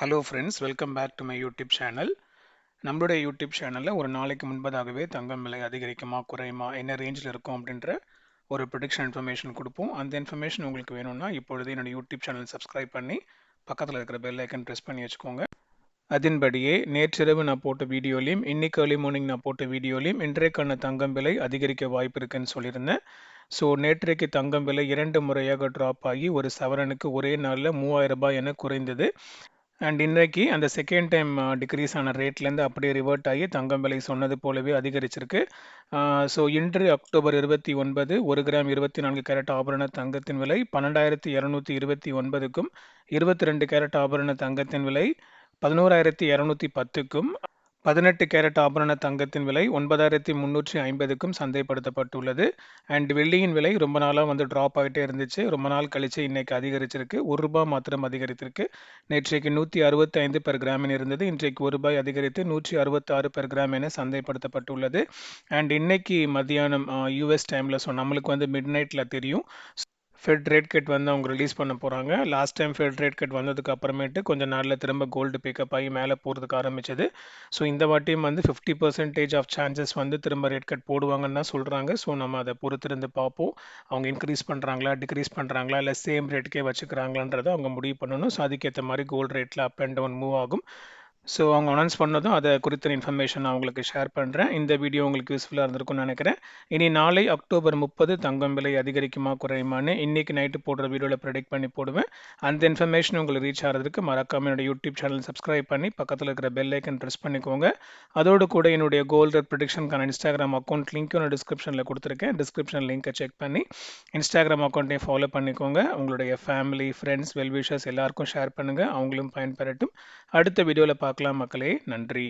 Hello friends welcome back to my YouTube channel நம்மளுடைய YouTube சேனலில் ஒரு நாளைக்கு முன்பதாகவே தங்கம் விலை அதிகரிக்குமா குறையுமா என்ன ரேஞ்சில் இருக்கும் அப்படின்ற ஒரு ப்ரொடிக்ஷன் இன்ஃபர்மேஷன் கொடுப்போம். அந்த இன்ஃபர்மேஷன் உங்களுக்கு வேணும்னா இப்பொழுது என்னோட யூடியூப் சேனல் சப்ஸ்கிரைப் பண்ணி பக்கத்தில் இருக்கிற பெல் ஐக்கன் ப்ரெஸ் பண்ணி வச்சுக்கோங்க. அதன்படியே நேற்றிரவு நான் போட்ட வீடியோலையும் இன்னைக்கு ஏர்லி மார்னிங் நான் போட்ட வீடியோலையும் இன்றைக்கான தங்கம் விலை அதிகரிக்க வாய்ப்பு இருக்குன்னு சொல்லியிருந்தேன். ஸோ நேற்றைக்கு தங்கம் விலை இரண்டு முறையாக ட்ராப் ஆகி ஒரு சவரனுக்கு ஒரே நாளில் மூவாயிரம் ரூபாய் என குறைந்தது. அண்ட் இன்றைக்கு அந்த செகண்ட் டைம் டிக்ரீஸ் ஆன ரேட்லேருந்து அப்படியே ரிவர்ட் ஆகி தங்கம் விலை சொன்னது போலவே அதிகரிச்சிருக்கு. Uh, ஸோ இன்று அக்டோபர் இருபத்தி ஒன்பது ஒரு கிராம் இருபத்தி நான்கு கேரட் ஆபரண தங்கத்தின் விலை பன்னெண்டாயிரத்தி இரநூத்தி இருபத்தி ஒன்பதுக்கும் இருபத்தி ரெண்டு கேரட் ஆபரண தங்கத்தின் விலை பதினோராயிரத்தி இரநூத்தி பத்துக்கும் பதினெட்டு கேரட் ஆபரண தங்கத்தின் விலை ஒன்பதாயிரத்தி முந்நூற்றி ஐம்பதுக்கும் சந்தைப்படுத்தப்பட்டுள்ளது. அண்ட் வெள்ளியின் விலை ரொம்ப நாளாக வந்து ட்ராப் ஆகிட்டே இருந்துச்சு. ரொம்ப நாள் கழிச்சு இன்னைக்கு அதிகரிச்சிருக்கு. ஒரு ரூபாய் மாத்திரம் அதிகரித்திருக்கு. நேற்றைக்கு நூற்றி அறுபத்தி ஐந்து பெர் கிராமின் இருந்தது. இன்றைக்கு ஒரு ரூபாய் அதிகரித்து நூற்றி அறுபத்தாறு பெர் கிராம் என சந்தைப்படுத்தப்பட்டுள்ளது. அண்ட் இன்னைக்கு மத்தியானம் யூஎஸ் டைமில் ஸோ நம்மளுக்கு வந்து மிட் நைட்டில் தெரியும். ஃபெட் ரேட் கட் வந்து அவங்க ரிலீஸ் பண்ண போகிறாங்க last time Fed rate cut வந்ததுக்கு அப்புறமேட்டு கொஞ்சம் நாளில் திரும்ப கோல்டு பிக்கப் ஆகி மேலே போகிறதுக்கு ஆரம்பிச்சது. ஸோ இந்த வாட்டியும் வந்து ஃபிஃப்டி பர்சன்டேஜ் ஆஃப் சான்சஸ் வந்து திரும்ப ரேட் கட் போடுவாங்கன்னு தான் சொல்கிறாங்க ஸோ நம்ம அதை பொறுத்திருந்து பார்ப்போம். அவங்க இன்க்ரீஸ் பண்ணுறாங்களா டிக்ரீஸ் பண்ணுறாங்களா இல்லை சேம் ரேட்டுக்கே வச்சுக்கிறாங்களான்றதை அவங்க முடிவு பண்ணணும். ஸோ அதுக்கேற்ற மாதிரி கோல்டு ரேட்டில் அப் அண்ட் டவுன் மூவ் ஆகும். ஸோ அவங்க அனௌன்ஸ் பண்ணதும் அதை குறித்த இன்ஃபர்மேஷன் நான் உங்களுக்கு ஷேர் பண்ணுறேன் இந்த வீடியோ உங்களுக்கு யூஸ்ஃபுல்லாக இருந்திருக்கும்னு நினைக்கிறேன். இனி நாளை அக்டோபர் முப்பது தங்கம் விலை அதிகரிக்குமா குறையுமான்னு இன்றைக்கி நைட்டு போடுற வீடியோவில் ப்ரெடிக்ட் பண்ணி போடுவேன். அந்த இன்ஃபர்மேஷன் உங்களுக்கு ரீச் ஆகிறதுக்கு மறக்காம என்னோட யூடியூப் சேனல் சப்ஸ்கிரைப் பண்ணி பக்கத்தில் இருக்கிற பெல் ஐக்கன் ப்ரெஸ் பண்ணிக்கோங்க. அதோடு கூட என்னுடைய கோல்டு ப்ரொடிக்ஷனுக்கான இன்ஸ்டாகிராம் அக்கௌண்ட் லிங்க்கும் நான் டிஸ்கிரிப்ஷனில் கொடுத்துருக்கேன். டிஸ்கிரிப்ஷன் லிங்க்கை செக் பண்ணி இன்ஸ்டாகிராம் அக்கௌண்ட்டையும் ஃபாலோ பண்ணிக்கோங்க. உங்களுடைய ஃபேமிலி ஃப்ரெண்ட்ஸ் வெல்விஷர்ஸ் எல்லாருக்கும் ஷேர் பண்ணுங்கள் அவங்களும் பயன்பெறட்டும். அடுத்த வீடியோவில் பார்க்கலாம் மக்களே. நன்றி.